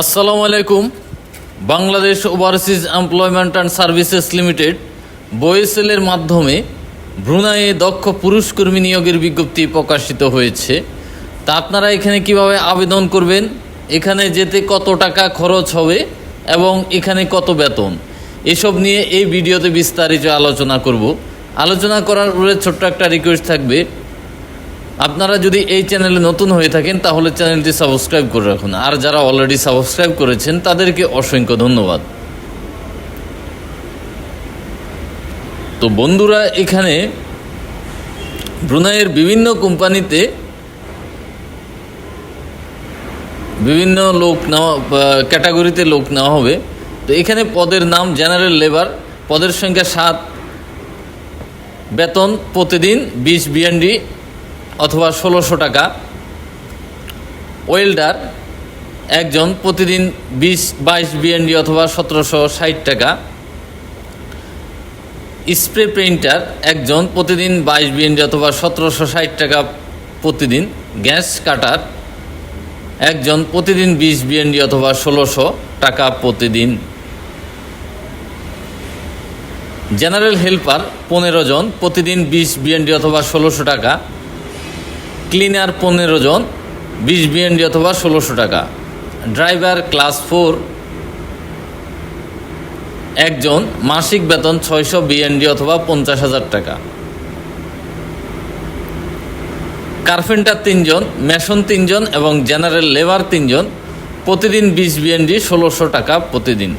আসসালামু আলাইকুম। Bangladesh overseas employment and services limited বয়েসেলের মাধ্যমে ব্রুনাইয়ে দক্ষ পুরুষ কর্মী নিয়োগের বিজ্ঞপ্তি প্রকাশিত হয়েছে। তা আপনারা এখানে কীভাবে আবেদন করবেন? এখানে যেতে কত টাকা খরচ হবে এবং এখানে কত বেতন? এসব নিয়ে এই ভিডিওতে বিস্তারিত আলোচনা করব। আলোচনা করার পরে ছোট্ট একটা রিকোয়েস্ট থাকবে আপনারা যদি এই চ্যানেলে নতুন হয়ে থাকেন, তাহলে চ্যানেলটি সাবস্ক্রাইব করে রাখুন। আর যারা অলরেডি সাবস্ক্রাইব করেছেন, তাদেরকে অসংখ্য ধন্যবাদ। তো বন্ধুরা, এখানে ব্রুনাইয়ের বিভিন্ন কোম্পানিতে বিভিন্ন লোক নেওয়া ক্যাটাগরিতে লোক নেওয়া হবে। তো এখানে পদের নাম জেনারেল লেবার পদের সংখ্যা সাত। বেতন প্রতিদিন বিশ বিএনডি অথবা ষোলোশো টাকা। ওয়েল্ডার, একজন প্রতিদিন বিশ, বাইশ বিএনডি অথবা সতেরোশো ষাট টাকা। স্প্রে পেইন্টার, একজন প্রতিদিন বাইশ বিএনডি অথবা সতেরোশো ষাট টাকা প্রতিদিন। গ্যাস কাটার, একজন প্রতিদিন বিশ বিএনডি অথবা ষোলোশো টাকা প্রতিদিন। জেনারেল হেল্পার, পনেরো জন প্রতিদিন বিশ বিএনডি অথবা ষোলোশো টাকা। ক্লিনার পনেরো জন, বিশ বিএনডি অথবা ষোলোশো টাকা। ড্রাইভার ক্লাস ফোর, একজন, মাসিক বেতন ছয়শো বিএনডি অথবা পঞ্চাশ হাজার টাকা। কার্পেন্টার তিনজন, মেশন তিনজন এবং জেনারেল লেবার তিনজন, প্রতিদিন বিশ বিএনডি ষোলোশো টাকা প্রতিদিন।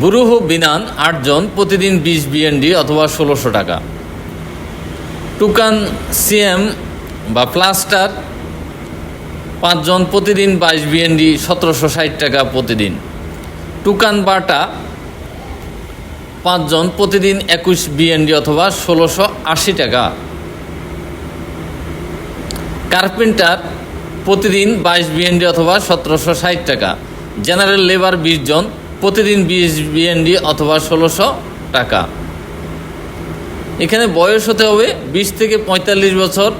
বুরুহ বিনান আটজন প্রতিদিন বিশ বিএনডি অথবা ষোলোশো টাকা। টুকান সিএম বা প্লাস্টার পাঁচজন প্রতিদিন বাইশ বিএনডি সতেরোশো ষাট টাকা প্রতিদিন। টুকান বাটা পাঁচজন প্রতিদিন একুশ বিএনডি অথবা ষোলোশো আশি টাকা। কার্পেন্টার প্রতিদিন বাইশ বিএনডি অথবা সতেরোশো ষাট টাকা। জেনারেল লেবার বিশ জন প্রতিদিন বিশ বিএনডি অথবা ষোলোশো টাকা। এখানে বয়স হতে হবে বিশ থেকে পঁয়তাল্লিশ বছর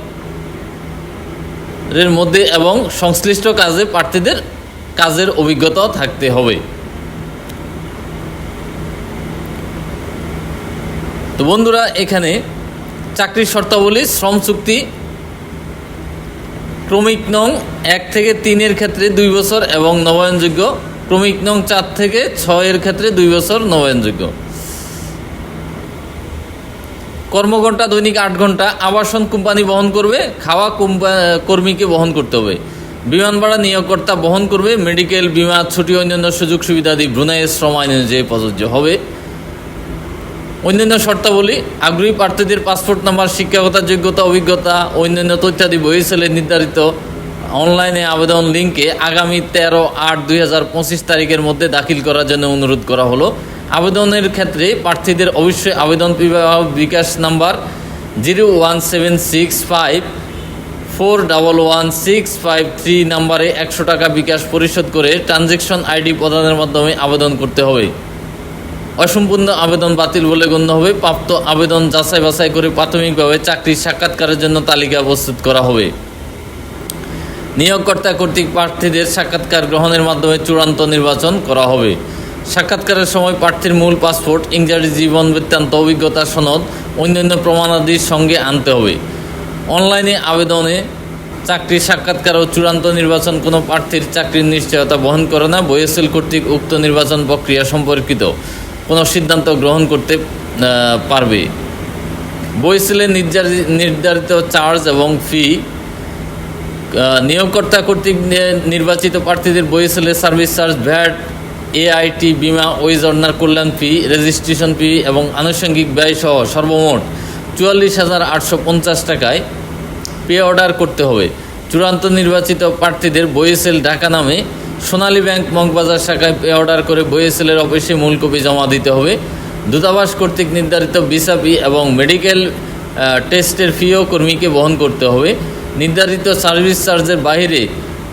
এর মধ্যে এবং সংশ্লিষ্ট কাজে প্রার্থীদের কাজের অভিজ্ঞতাও থাকতে হবে। তো বন্ধুরা, এখানে চাকরির শর্তাবলী, শ্রম চুক্তি ক্রমিক নং এক থেকে তিনের ক্ষেত্রে দুই বছর এবং নবায়নযোগ্য ক্রমিক নং চার থেকে ছয়ের ক্ষেত্রে দুই বছর নবায়নযোগ্য। কর্মঘণ্টা, দৈনিক আট ঘণ্টা আবাসন কোম্পানি বহন করবে, খাওয়া কর্মীকে বহন করতে হবে। বিমান ভাড়া নিয়োগকর্তা বহন করবে, মেডিকেল, বিমা, ছুটি, অন্যান্য সুযোগ সুবিধাদি ব্রুনাইয়ের শ্রম আইন অনুযায়ী প্রযোজ্য হবে। অন্যান্য শর্তাবলী, আগ্রহী প্রার্থীদের পাসপোর্ট নাম্বার, শিক্ষাগত যোগ্যতা, অভিজ্ঞতা, অন্যান্য তথ্যাদি বহিষেলে নির্ধারিত অনলাইনে আবেদন লিঙ্কে আগামী তেরো আট দুই তারিখের মধ্যে দাখিল করার জন্য অনুরোধ করা হলো। আবেদনের ক্ষেত্রে প্রার্থীদের অবশ্যই আবেদন bKash number zero one seven six five four double one six five three নাম্বারে একশো টাকা বিকাশ পরিশোধ করে ট্রানজেকশন আইডি প্রদানের মাধ্যমে আবেদন করতে হবে। অসম্পূর্ণ আবেদন বাতিল বলে গণ্য হবে। প্রাপ্ত আবেদন যাচাই বাছাই করে প্রাথমিকভাবে চাকরির সাক্ষাৎকারের জন্য তালিকা প্রস্তুত করা হবে। নিয়োগকর্তা কর্তৃক প্রার্থীদের সাক্ষাৎকার গ্রহণের মাধ্যমে চূড়ান্ত নির্বাচন করা হবে। সাক্ষাৎকারের সময় প্রার্থীর মূল পাসপোর্ট, ইংরেজি জীবন বৃত্তান্ত, অভিজ্ঞতা সনদ, অন্যান্য প্রমাণাদির সঙ্গে আনতে হবে। অনলাইনে আবেদনে চাকরির সাক্ষাৎকার ও চূড়ান্ত নির্বাচন কোনো প্রার্থীর চাকরির নিশ্চয়তা বহন করে না বইএসএল কর্তৃক উক্ত নির্বাচন প্রক্রিয়া সম্পর্কিত কোনো সিদ্ধান্ত গ্রহণ করতে পারবে। নির্ধারি- নির্ধারিত চার্জ এবং ফি নিয়োগকর্তা কর্তৃক নির্বাচিত প্রার্থীদের বইএসএলের সার্ভিস চার্জ, ভ্যাট, এআইটি, বিমা, ওয়েজ কল্যাণ ফি, রেজিস্ট্রেশন ফি এবং আনুষঙ্গিক ব্যয় সহ সর্বমোট চুয়াল্লিশ হাজার আটশো পঞ্চাশ টাকায় পে অর্ডার করতে হবে। চূড়ান্ত নির্বাচিত প্রার্থীদের বইএসএল ঢাকা নামে সোনালী ব্যাংক মগবাজার শাখায় পে অর্ডার করে বইএসএলের অফিসে মূল কপি জমা দিতে হবে। দূতাবাস কর্তৃক নির্ধারিত ভিসা ফি এবং মেডিকেল টেস্টের ফিও কর্মীকে বহন করতে হবে। নির্ধারিত সার্ভিস চার্জের বাইরে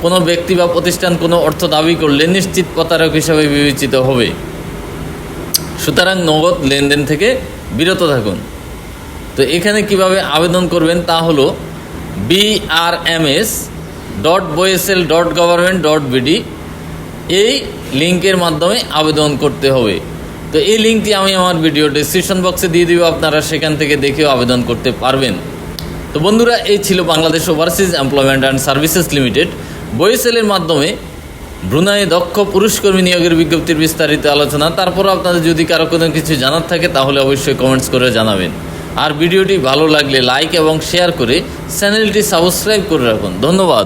কোনো ব্যক্তি বা প্রতিষ্ঠান কোনো অর্থ দাবি করলে নিশ্চিত প্রতারক হিসাবে বিবেচিত হবে। সুতরাং নগদ লেনদেন থেকে বিরত থাকুন। তো এখানে কীভাবে আবেদন করবেন তা হলো BRMS dot BOESL dot government dot BD এই লিঙ্কের মাধ্যমে আবেদন করতে হবে। তো এই লিঙ্কটি আমি আমার ভিডিও ডিসক্রিপশন বক্সে দিয়ে দিব, আপনারা সেখান থেকে দেখেও আবেদন করতে পারবেন। তো বন্ধুরা, এই ছিল Bangladesh overseas employment and services limited. বইসেলের মাধ্যমে ব্রুনাই দক্ষ পুরুষ কর্মী নিয়োগের বিজ্ঞপ্তির বিস্তারিত আলোচনা। তারপর আপনাদের যদি কারও কোনো কিছু জানার থাকে, তাহলে অবশ্যই কমেন্টস করে জানাবেন। আর ভিডিওটি ভালো লাগলে লাইক এবং শেয়ার করে চ্যানেলটি সাবস্ক্রাইব করে রাখুন। ধন্যবাদ।